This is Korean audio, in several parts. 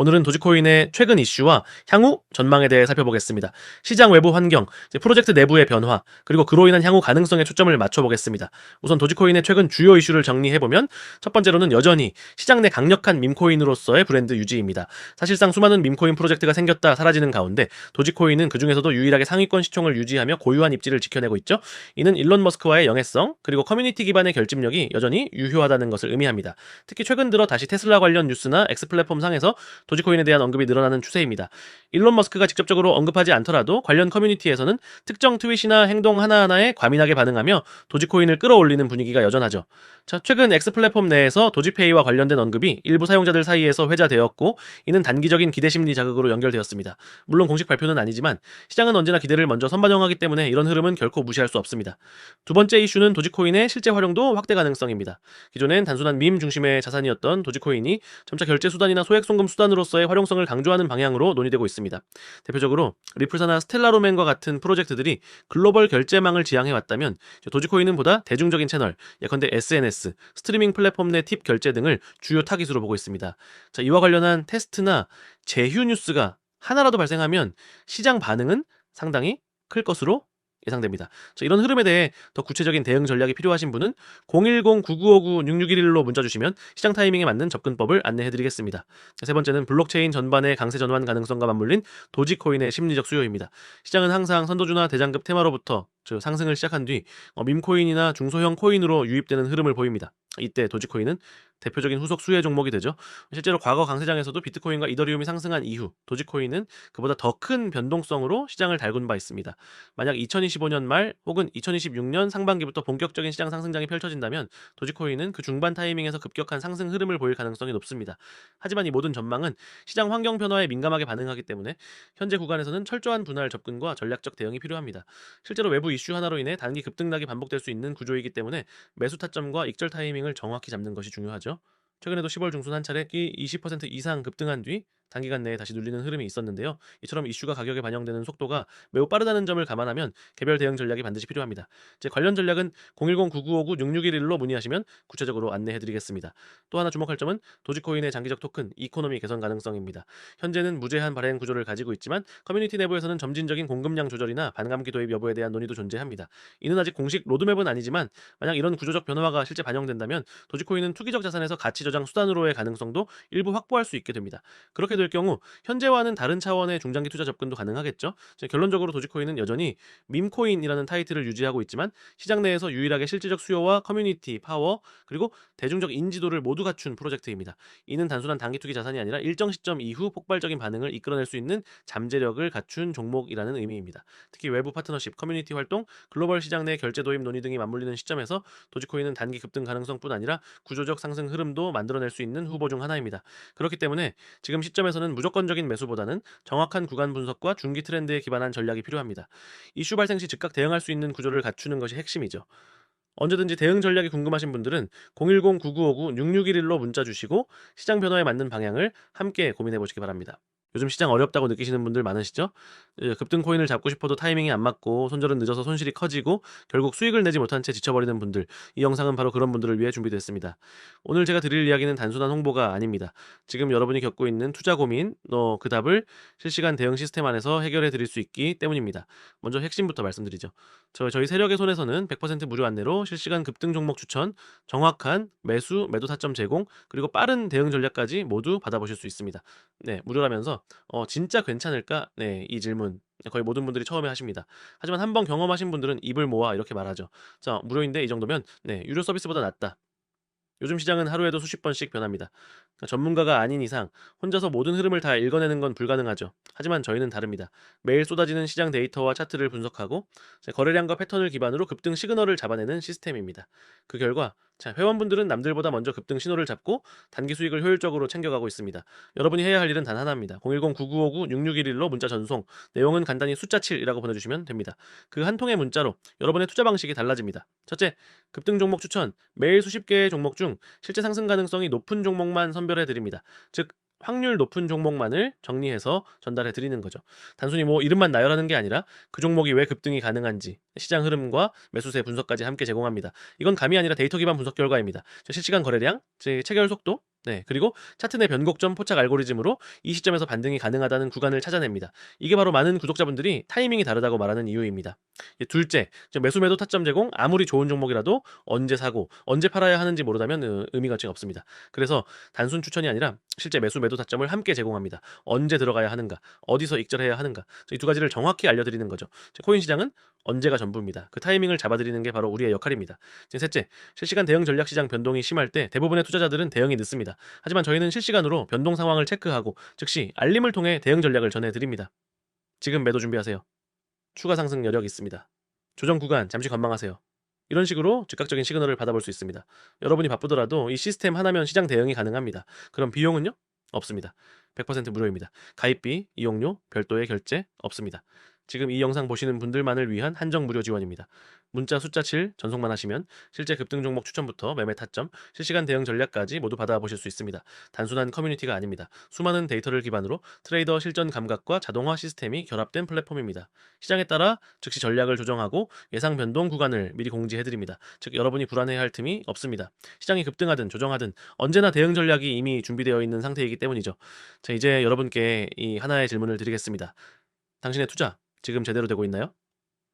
오늘은 도지코인의 최근 이슈와 향후 전망에 대해 살펴보겠습니다. 시장 외부 환경, 프로젝트 내부의 변화, 그리고 그로 인한 향후 가능성에 초점을 맞춰보겠습니다. 우선 도지코인의 최근 주요 이슈를 정리해보면 첫 번째로는 여전히 시장 내 강력한 밈코인으로서의 브랜드 유지입니다. 사실상 수많은 밈코인 프로젝트가 생겼다 사라지는 가운데 도지코인은 그 중에서도 유일하게 상위권 시총을 유지하며 고유한 입지를 지켜내고 있죠. 이는 일론 머스크와의 영해성, 그리고 커뮤니티 기반의 결집력이 여전히 유효하다는 것을 의미합니다. 특히 최근 들어 다시 테슬라 관련 뉴스나 X 플랫폼 상에서 도지코인에 대한 언급이 늘어나는 추세입니다. 일론 머스크가 직접적으로 언급하지 않더라도 관련 커뮤니티에서는 특정 트윗이나 행동 하나하나에 과민하게 반응하며 도지코인을 끌어올리는 분위기가 여전하죠. 자, 최근 X 플랫폼 내에서 도지페이와 관련된 언급이 일부 사용자들 사이에서 회자되었고 이는 단기적인 기대 심리 자극으로 연결되었습니다. 물론 공식 발표는 아니지만 시장은 언제나 기대를 먼저 선반영하기 때문에 이런 흐름은 결코 무시할 수 없습니다. 두 번째 이슈는 도지코인의 실제 활용도 확대 가능성입니다. 기존엔 단순한 밈 중심의 자산이었던 도지코인이 점차 결제 수단이나 소액 송금 수단으로 서의 활용성을 강조하는 방향으로 논의되고 있습니다. 대표적으로 리플사나 스텔라로맨과 같은 프로젝트들이 글로벌 결제망을 지향해 왔다면 도지코인은 보다 대중적인 채널, 예컨대 SNS, 스트리밍 플랫폼 내 팁 결제 등을 주요 타깃으로 보고 있습니다. 자, 이와 관련한 테스트나 제휴 뉴스가 하나라도 발생하면 시장 반응은 상당히 클 것으로 예상됩니다. 자, 이런 흐름에 대해 더 구체적인 대응 전략이 필요하신 분은 010-9959-6611로 문자 주시면 시장 타이밍에 맞는 접근법을 안내해 드리겠습니다. 세 번째는 블록체인 전반의 강세 전환 가능성과 맞물린 도지코인의 심리적 수요입니다. 시장은 항상 선도주나 대장급 테마로부터 즉 상승을 시작한 뒤 어, 밈코인이나 중소형 코인으로 유입되는 흐름을 보입니다. 이때 도지코인은 대표적인 후속 수혜 종목이 되죠. 실제로 과거 강세장에서도 비트코인과 이더리움이 상승한 이후 도지코인은 그보다 더 큰 변동성으로 시장을 달군 바 있습니다. 만약 2025년 말 혹은 2026년 상반기부터 본격적인 시장 상승장이 펼쳐진다면 도지코인은 그 중반 타이밍에서 급격한 상승 흐름을 보일 가능성이 높습니다. 하지만 이 모든 전망은 시장 환경 변화에 민감하게 반응하기 때문에 현재 구간에서는 철저한 분할 접근과 전략적 대응이 필요합니다. 실제로 외부 이슈 하나로 인해 단기 급등락이 반복될 수 있는 구조이기 때문에 매수 타점과 익절 타이밍을 정확히 잡는 것이 중요하죠. 최근에도 10월 중순 한 차례 20% 이상 급등한 뒤 단기간 내에 다시 눌리는 흐름이 있었는데요. 이처럼 이슈가 가격에 반영되는 속도가 매우 빠르다는 점을 감안하면 개별 대응 전략이 반드시 필요합니다. 제 관련 전략은 010-9959-6611로 문의하시면 구체적으로 안내해드리겠습니다. 또 하나 주목할 점은 도지코인의 장기적 토큰 이코노미 개선 가능성입니다. 현재는 무제한 발행 구조를 가지고 있지만 커뮤니티 내부에서는 점진적인 공급량 조절이나 반감기 도입 여부에 대한 논의도 존재합니다. 이는 아직 공식 로드맵은 아니지만 만약 이런 구조적 변화가 실제 반영된다면 도지코인은 투기적 자산에서 가치 저장 수단으로의 가능성도 일부 확보할 수 있게 됩니다. 그렇게 될 경우 현재와는 다른 차원의 중장기 투자 접근도 가능하겠죠. 결론적으로 도지코인은 여전히 밈코인이라는 타이틀을 유지하고 있지만 시장 내에서 유일하게 실질적 수요와 커뮤니티 파워 그리고 대중적 인지도를 모두 갖춘 프로젝트입니다. 이는 단순한 단기 투기 자산이 아니라 일정 시점 이후 폭발적인 반응을 이끌어낼 수 있는 잠재력을 갖춘 종목이라는 의미입니다. 특히 외부 파트너십, 커뮤니티 활동, 글로벌 시장 내 결제 도입 논의 등이 맞물리는 시점에서 도지코인은 단기 급등 가능성뿐 아니라 구조적 상승 흐름도 만들어낼 수 있는 후보 중 하나입니다. 그렇기 때문에 지금 시점에서 는 무조건적인 매수보다는 정확한 구간 분석과 중기 트렌드에 기반한 전략이 필요합니다. 이슈 발생 시 즉각 대응할 수 있는 구조를 갖추는 것이 핵심이죠. 언제든지 대응 전략이 궁금하신 분들은 010-9959-6611로 문자 주시고 시장 변화에 맞는 방향을 함께 고민해 보시기 바랍니다. 요즘 시장 어렵다고 느끼시는 분들 많으시죠? 예, 급등 코인을 잡고 싶어도 타이밍이 안 맞고 손절은 늦어서 손실이 커지고 결국 수익을 내지 못한 채 지쳐버리는 분들 이 영상은 바로 그런 분들을 위해 준비됐습니다. 오늘 제가 드릴 이야기는 단순한 홍보가 아닙니다. 지금 여러분이 겪고 있는 투자 고민 어, 그 답을 실시간 대응 시스템 안에서 해결해 드릴 수 있기 때문입니다. 먼저 핵심부터 말씀드리죠. 저, 저희 세력의 손에서는 100% 무료 안내로 실시간 급등 종목 추천, 정확한 매수, 매도 타점 제공, 그리고 빠른 대응 전략까지 모두 받아보실 수 있습니다. 네, 무료라면서 어, 진짜 괜찮을까? 네, 이 질문 거의 모든 분들이 처음에 하십니다. 하지만 한번 경험하신 분들은 입을 모아 이렇게 말하죠. 자, 무료인데 이 정도면 네, 유료 서비스보다 낫다. 요즘 시장은 하루에도 수십 번씩 변합니다. 그러니까 전문가가 아닌 이상 혼자서 모든 흐름을 다 읽어내는 건 불가능하죠. 하지만 저희는 다릅니다. 매일 쏟아지는 시장 데이터와 차트를 분석하고 거래량과 패턴을 기반으로 급등 시그널을 잡아내는 시스템입니다. 그 결과 자, 회원분들은 남들보다 먼저 급등 신호를 잡고 단기 수익을 효율적으로 챙겨가고 있습니다. 여러분이 해야 할 일은 단 하나입니다. 010-9959-6611로 문자 전송, 내용은 간단히 숫자 7이라고 보내주시면 됩니다. 그 한 통의 문자로 여러분의 투자 방식이 달라집니다. 첫째, 급등 종목 추천, 매일 수십 개의 종목 중 실제 상승 가능성이 높은 종목만 선별해 드립니다. 즉, 확률 높은 종목만을 정리해서 전달해 드리는 거죠. 단순히 뭐 이름만 나열하는 게 아니라 그 종목이 왜 급등이 가능한지 시장 흐름과 매수세 분석까지 함께 제공합니다. 이건 감이 아니라 데이터 기반 분석 결과입니다. 실시간 거래량, 즉 체결 속도, 네, 그리고 차트 내 변곡점 포착 알고리즘으로 이 시점에서 반등이 가능하다는 구간을 찾아냅니다. 이게 바로 많은 구독자분들이 타이밍이 다르다고 말하는 이유입니다. 둘째, 저 매수 매도 타점 제공 아무리 좋은 종목이라도 언제 사고 언제 팔아야 하는지 모르다면 어, 의미가 지금 없습니다. 그래서 단순 추천이 아니라 실제 매수 매도 타점을 함께 제공합니다. 언제 들어가야 하는가, 어디서 익절해야 하는가 이 두 가지를 정확히 알려드리는 거죠. 제 코인 시장은 언제가 전부입니다. 그 타이밍을 잡아드리는 게 바로 우리의 역할입니다. 셋째, 실시간 대응 전략 시장 변동이 심할 때 대부분의 투자자들은 대응이 늦습니다. 하지만 저희는 실시간으로 변동 상황을 체크하고 즉시 알림을 통해 대응 전략을 전해드립니다. 지금 매도 준비하세요. 추가 상승 여력 있습니다. 조정 구간 잠시 관망하세요. 이런 식으로 즉각적인 시그널을 받아볼 수 있습니다. 여러분이 바쁘더라도 이 시스템 하나면 시장 대응이 가능합니다. 그럼 비용은요? 없습니다. 100% 무료입니다. 가입비, 이용료, 별도의 결제 없습니다. 지금 이 영상 보시는 분들만을 위한 한정 무료 지원입니다. 문자 숫자 7 전송만 하시면 실제 급등 종목 추천부터 매매 타점, 실시간 대응 전략까지 모두 받아보실 수 있습니다. 단순한 커뮤니티가 아닙니다. 수많은 데이터를 기반으로 트레이더 실전 감각과 자동화 시스템이 결합된 플랫폼입니다. 시장에 따라 즉시 전략을 조정하고 예상 변동 구간을 미리 공지해드립니다. 즉 여러분이 불안해할 틈이 없습니다. 시장이 급등하든 조정하든 언제나 대응 전략이 이미 준비되어 있는 상태이기 때문이죠. 자 이제 여러분께 이 하나의 질문을 드리겠습니다. 당신의 투자 지금 제대로 되고 있나요?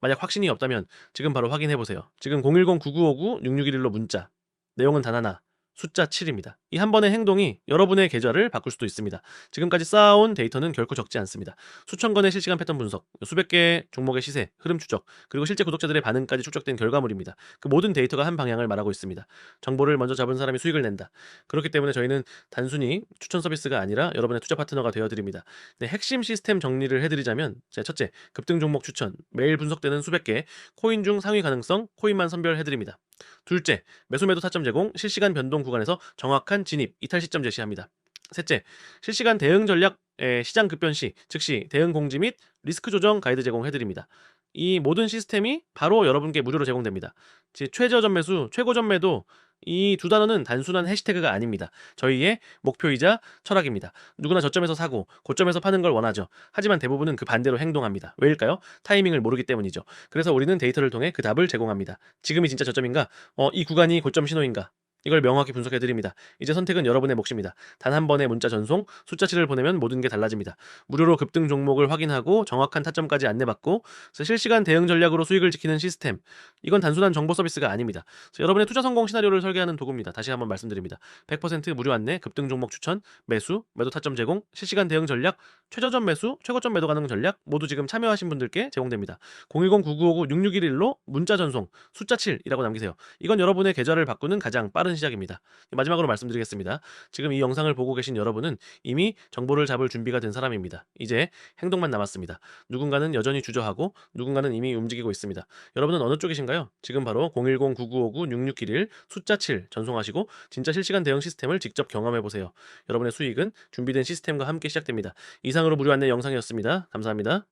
만약 확신이 없다면 지금 바로 확인해 보세요. 지금 010-9959-6611로 문자. 내용은 단 하나. 숫자 7입니다. 이 한 번의 행동이 여러분의 계좌를 바꿀 수도 있습니다. 지금까지 쌓아온 데이터는 결코 적지 않습니다. 수천 건의 실시간 패턴 분석, 수백 개의 종목의 시세, 흐름 추적, 그리고 실제 구독자들의 반응까지 축적된 결과물입니다. 그 모든 데이터가 한 방향을 말하고 있습니다. 정보를 먼저 잡은 사람이 수익을 낸다. 그렇기 때문에 저희는 단순히 추천 서비스가 아니라 여러분의 투자 파트너가 되어 드립니다. 네, 핵심 시스템 정리를 해드리자면 제 첫째, 급등 종목 추천, 매일 분석되는 수백 개, 코인 중 상위 가능성, 코인만 선별해드립니다. 둘째, 매수 매도 타점 제공, 실시간 변동 구간에서 정확한 진입, 이탈 시점 제시합니다. 셋째, 실시간 대응 전략의 시장 급변 시 즉시 대응 공지 및 리스크 조정 가이드 제공해드립니다. 이 모든 시스템이 바로 여러분께 무료로 제공됩니다. 즉, 최저점 매수, 최고점 매도 이 두 단어는 단순한 해시태그가 아닙니다. 저희의 목표이자 철학입니다. 누구나 저점에서 사고 고점에서 파는 걸 원하죠. 하지만 대부분은 그 반대로 행동합니다. 왜일까요? 타이밍을 모르기 때문이죠. 그래서 우리는 데이터를 통해 그 답을 제공합니다. 지금이 진짜 저점인가? 어, 이 구간이 고점 신호인가? 이걸 명확히 분석해 드립니다. 이제 선택은 여러분의 몫입니다. 단 한 번의 문자 전송, 숫자 7을 보내면 모든 게 달라집니다. 무료로 급등 종목을 확인하고 정확한 타점까지 안내받고 실시간 대응 전략으로 수익을 지키는 시스템. 이건 단순한 정보 서비스가 아닙니다. 여러분의 투자 성공 시나리오를 설계하는 도구입니다. 다시 한번 말씀드립니다. 100% 무료 안내, 급등 종목 추천, 매수, 매도 타점 제공, 실시간 대응 전략, 최저점 매수, 최고점 매도 가능 전략 모두 지금 참여하신 분들께 제공됩니다. 010-9959-6611로 문자 전송, 숫자 7이라고 남기세요. 이건 여러분의 계좌를 바꾸는 가장 빠른 시작입니다. 마지막으로 말씀드리겠습니다. 지금 이 영상을 보고 계신 여러분은 이미 정보를 잡을 준비가 된 사람입니다. 이제 행동만 남았습니다. 누군가는 여전히 주저하고 누군가는 이미 움직이고 있습니다. 여러분은 어느 쪽이신가요? 지금 바로 010-9959-6611 숫자 7 전송하시고 진짜 실시간 대응 시스템을 직접 경험해 보세요. 여러분의 수익은 준비된 시스템과 함께 시작됩니다. 이상으로 무료 안내 영상이었습니다. 감사합니다.